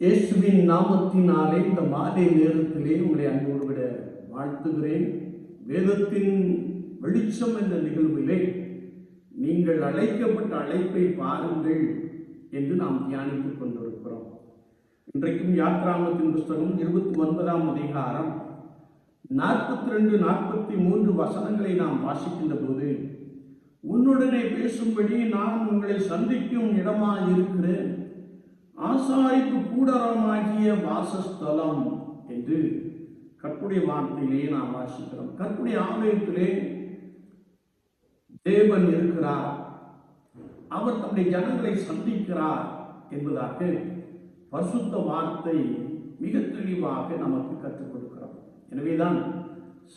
இயேசுவின் நாமத்தினாலே இந்த மாலை நேரத்திலே உங்களை அன்போடு விட வாழ்த்துகிறேன். வேதத்தின் வெளிச்சம் என்ற நிகழ்விலே நீங்கள் அழைக்கப்பட்ட அழைப்பை பாருங்கள் என்று நாம் தியானித்துக் கொண்டிருக்கிறோம். இன்றைக்கும் யாத்ராமத்தின் புஸ்தகம் இருபத்தி ஒன்பதாம் அதிகாரம் நாற்பத்தி ரெண்டு நாற்பத்தி மூன்று வசனங்களை நாம் வாசிக்கின்ற போது உன்னுடனே பேசும்படி நான் உங்களை சந்திக்கும் இடமாக இருக்கிறேன் ஆசாரிப்பு கூடாரமாகிய வாசஸ்தலம் என்று கற்புடைய வார்த்தையிலே நாம் வாசிக்கிறோம். கற்புடைய ஆலயத்திலே தேவன் இருக்கிறார். அவர் தன்னுடைய ஜனங்களை சந்திக்கிறார் என்பதாக பசுத்த வார்த்தை மிக தெளிவாக நமக்கு கற்றுக் கொடுக்கிறோம். எனவேதான்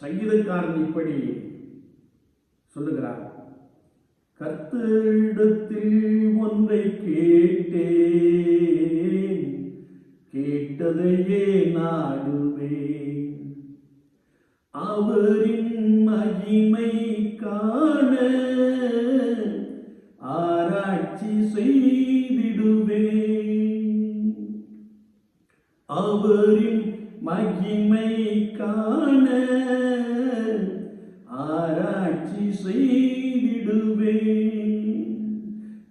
சங்கீதக்காரன் இப்படி சொல்லுகிறார். கர்த்தரிடத்தில் ஒன்றை கேட்டேன். கேட்டதையே நாடுவேன். அவரின் மகிமை காண ஆராய்ச்சி செய்திடுவேன். அவரின் மகிமை காண ஆராய்ச்சி செய்திடுவேன்.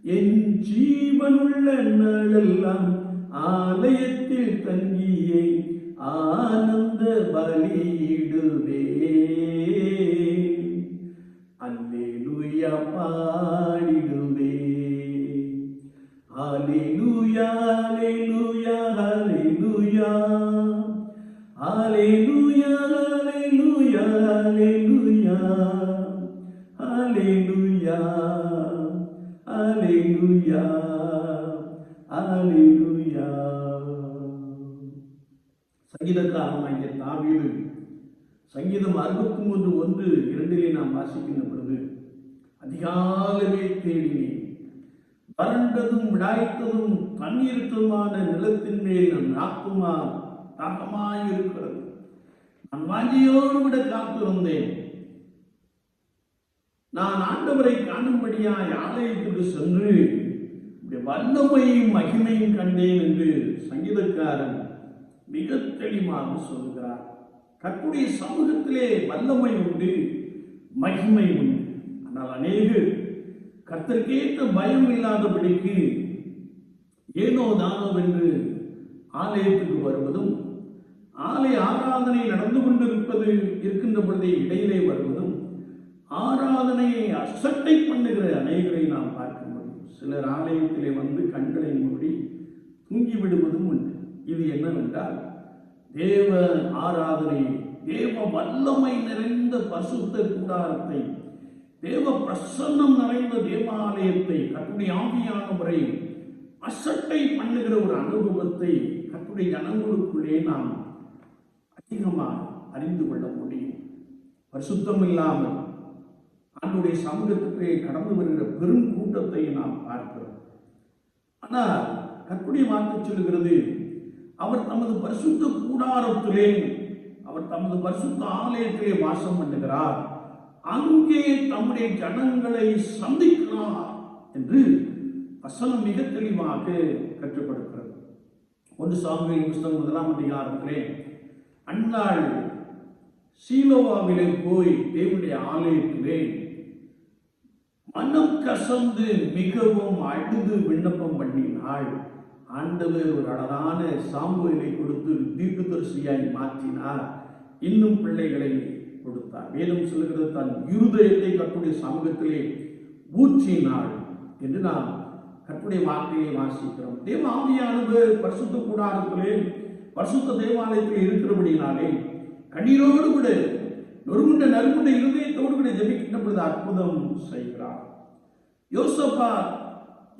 என் ஜீவனுள்ள நாளெல்லாம் ஆலயத்தில் தங்கியே ஆனந்த பலியிடுவேன் ஹalleluya சங்கீதக்காரனாகிய தாவீது. சங்கீதம் அறுபத்தி மூன்று ஒன்று இரண்டிலே நாம் வாசிக்கின்ற பொழுது அதிகாலமே தேடினேன். வறண்டதும் விடாய்த்ததும் தண்ணீர்த்ததுமான நிலத்தின் மேல் நம் ஆத்துமா தாகமாயிருக்கிறது. நான் வாஞ்சியோடு விட காத்து வந்தேன். நான் ஆண்டவரை காணும்படியாய் ஆலயத்துக்கு சென்று வல்லமையும் மகிமையும் கண்டேன் என்று சங்கீதக்காரன் மிக தெளிவாக சொல்கிறார் கற்புடைய சமூகத்திலே வல்லமை உண்டு மகிமை உண்டு. ஆனால் அநேகர் கர்த்தருக்கேற்ற பயம் இல்லாதபடிக்கு ஏனோ தானோ என்று ஆலயத்துக்கு வருவதும் ஆலய ஆராதனை நடந்து கொண்டிருப்பது இருக்கின்ற பொழுதே இடையிலே வருவதும் ஆராதனையை அசட்டை பண்ணுகிற அநேகரை நாம் பார்க்கிறோம் சிலர் ஆலயத்திலே வந்து கண்களை மூடி தூங்கிவிடுவதும் உண்டு. இது என்னவென்றால் தேவ ஆராதனை தேவ வல்லமை நிறைந்த பசுத்த கூடாரத்தை தேவ பிரசன்னம் நிறைந்த தேவாலயத்தை கட்டுடைய ஆவியானவரை அசட்டை பண்ணுகிற ஒரு அனுபவத்தை கட்டுடைய ஜனங்களுக்குள்ளே நாம் அதிகமாக அறிந்து கொள்ள முடியும். பரிசுத்தம் இல்லாமல் ஆண்டுடைய சமூகத்துக்கு கடந்து வருகிற பெரும் கூட்டத்தை நாம் பார்க்கிறோம். ஆனால் கற்புடைய வார்த்தை சொல்லுகிறது அவர் தமது பரிசுத்த கூடாரத்திலே அவர் தமது பரிசுத்த ஆலயத்திலே வாசம் பண்ணுகிறார். அங்கே தம்முடைய ஜனங்களை சந்திக்கிறார் என்று வசனம் மிக தெளிவாக கற்றுப்படுகிறது ஒன்று சாமியின் புஸ்தகம் முதலாம் அதிகாரத்திலே அந்நாள் சீலோவாவிலே போய் தேவனுடைய ஆலயத்திலே மனம் கசந்து மிகவும் அழுது விண்ணப்பம் பண்ணினாள். ஆண்டவர் ஒரு அழகான சாம்புவை கொடுத்து தீர்க்கதரிசியாய் மாற்றினார். இன்னும் பிள்ளைகளை கொடுத்தார். மேலும் சொல்லுகிறது தன் இருதயத்தை கட்டுடைய சமூகத்திலே ஊற்றினாள் என்று நாம் கற்புடைய வார்த்தையை வாசிக்கிறோம். தேவ ஆவியானவர் பரிசுத்த கூடாரத்திலே பரிசுத்த தேவாலயத்தில் இருக்கிறபடினாலே கண்ணீரோடு கூட நொறுங்குண்ட நறுங்குண்ட இருதயத்தோடு கூட ஜெபிக்கின்ற பொழுது அற்புதம் செய்கிறார். யோசப்பா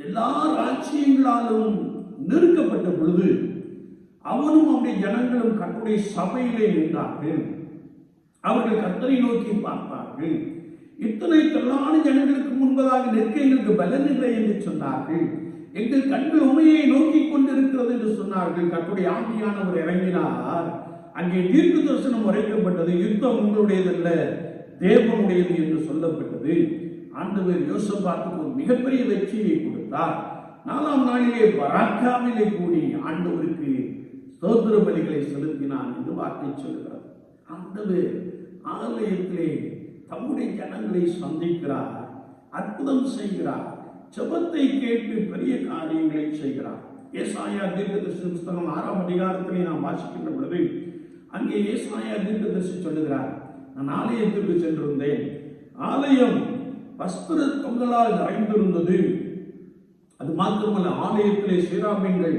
எல்லா ராஜ்யங்களாலும் நெருக்கப்பட்ட பொழுது அவனும் அவனுடைய ஜனங்களும் கர்த்தருடைய சபையிலே நின்றார்கள். அவர்கள் கத்தரை நோக்கி பார்த்தார்கள் இத்தனை திரளான ஜனங்களுக்கு முன்பதாக நிற்க எங்களுக்கு பலன் இல்லை என்று சொன்னார்கள். எங்கள் கண்கள் உண்மையை நோக்கி கொண்டிருக்கிறது என்று சொன்னார்கள். கர்த்தருடைய ஆண்டியானவர் இறங்கினார். அங்கே தீர்க்க தரிசனம் உரைக்கப்பட்டது யுத்தம் உங்களுடையதல்ல தேவனுடையது என்று சொல்லப்பட்டது. ஆண்டவர் யோசபாத்துக்கு ஒரு மிகப்பெரிய வெற்றியை கொடுத்தார். நாலாம் நாளிலே பராக்காவிலே கூடி ஆண்டவருக்கு சோதர பலிகளை செலுத்தினான் என்று வார்த்தை சொல்கிறார் ஆண்டவர் ஆலயத்திலே தம்முடைய ஜனங்களை சந்திக்கிறார் அற்புதம் செய்கிறார் செபத்தை கேட்டு பெரிய காரியங்களை செய்கிறார். ஏசாயா தீர்க்கதரிசி புஸ்தகம் ஆறாம் அதிகாரத்திலே நாம் வாசிக்கின்ற பொழுது அங்கே ஏசாயா தீர்க்கதரிசி சொல்லுகிறார் நான் ஆலயத்திற்கு சென்றிருந்தேன். ஆலயம் வஸ்திர தொங்கலால் நிறைந்திருந்தது. அது மாத்திரமல்ல ஆலயத்திலே சீராமீன்கள்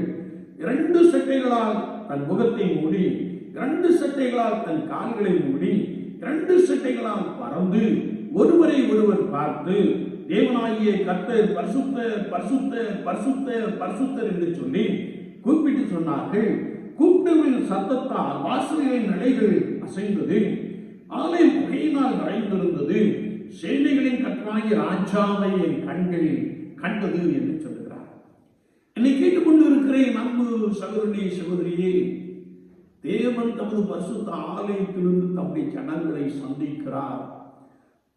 இரண்டு சட்டைகளால் தன் முகத்தை மூடி இரண்டு சட்டைகளால் தன் கால்களை மூடி இரண்டு சட்டைகளால் பறந்து ஒருவரை ஒருவர் பார்த்து தேவனாகிய கர்த்தர் பரிசுத்த பரிசுத்த பரிசுத்த பரிசுத்தர் என்று சொல்லி கூப்பிட்டு சொன்னார்கள். கூப்பிடுவின் சத்தத்தால் வாசல்களின் நிலைகள் அசைந்தது. ஆலயம் புகையினால் நிறைந்திருந்தது. சேனைகளின் கற்றாகி ராஜாவை என் கண்கள் கண்டது என்று சொல்லுகிறார். என்னை கேட்டுக்கொண்டு இருக்கிறேன் அன்பு சகோதரி சகோதரியே. தேவன் தமது பரிசுத்த ஆலயத்திலிருந்து தம்முடைய ஜனங்களை சந்திக்கிறார்.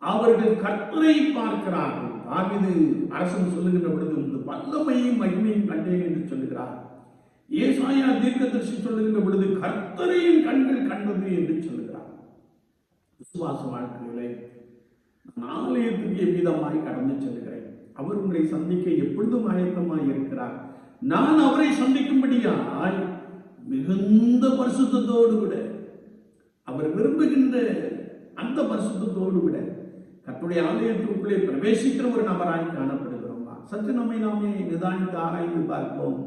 அவர்கள் கற்பனை பார்க்கிறார்கள். தாவிது அரசன் சொல்லுகின்ற பொழுது இந்த வல்லமையும் மகிமையும் கண்டேன் என்று சொல்லுகிறார். ஏசாயா தீர்க்கதரிசி சொல்லுகின்ற பொழுது கர்த்தரையின் கண்கள் கண்டது என்று சொல்லுகிறார். விசுவாச வாழ்க்கையிலே நான் ஆலயத்துக்கு எவ்விதமாய் கடந்து செல்கிறேன். அவர் உங்களை சந்திக்க எப்பொழுதும் ஆயத்தமாய் இருக்கிறார். நான் அவரை சந்திக்கும்படியாய் மிகுந்த பரிசுத்தோடு விட அவர் விரும்புகின்ற அந்த பரிசுத்தோடு விட கர்த்தருடைய ஆலயத்திற்குள்ளே பிரவேசிக்கிற ஒரு நபராய் காணப்படுகிறோம்? சற்று நம்மை நாமே நிதானித்து ஆராய்ந்து பார்ப்போம்.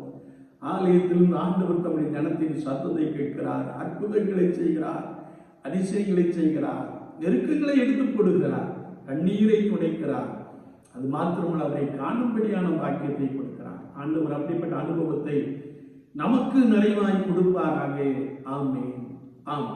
ஆலயத்திலிருந்து ஆண்டவர் தம்முடைய ஜனத்தின் சத்தத்தை கேட்கிறார் அற்புதங்களை செய்கிறார் அதிசயங்களை செய்கிறார் நெருக்கங்களை எடுத்துக் கொடுக்கிறார் கண்ணீரை துடைக்கிறார். அது மாத்திரமல்ல அவரை காணும்படியான பாக்கியத்தை கொடுக்கிறார். ஆண்டவர் அப்படிப்பட்ட அனுபவத்தை நமக்கு நிறைவாய் கொடுப்பாராக. ஆமே ஆமே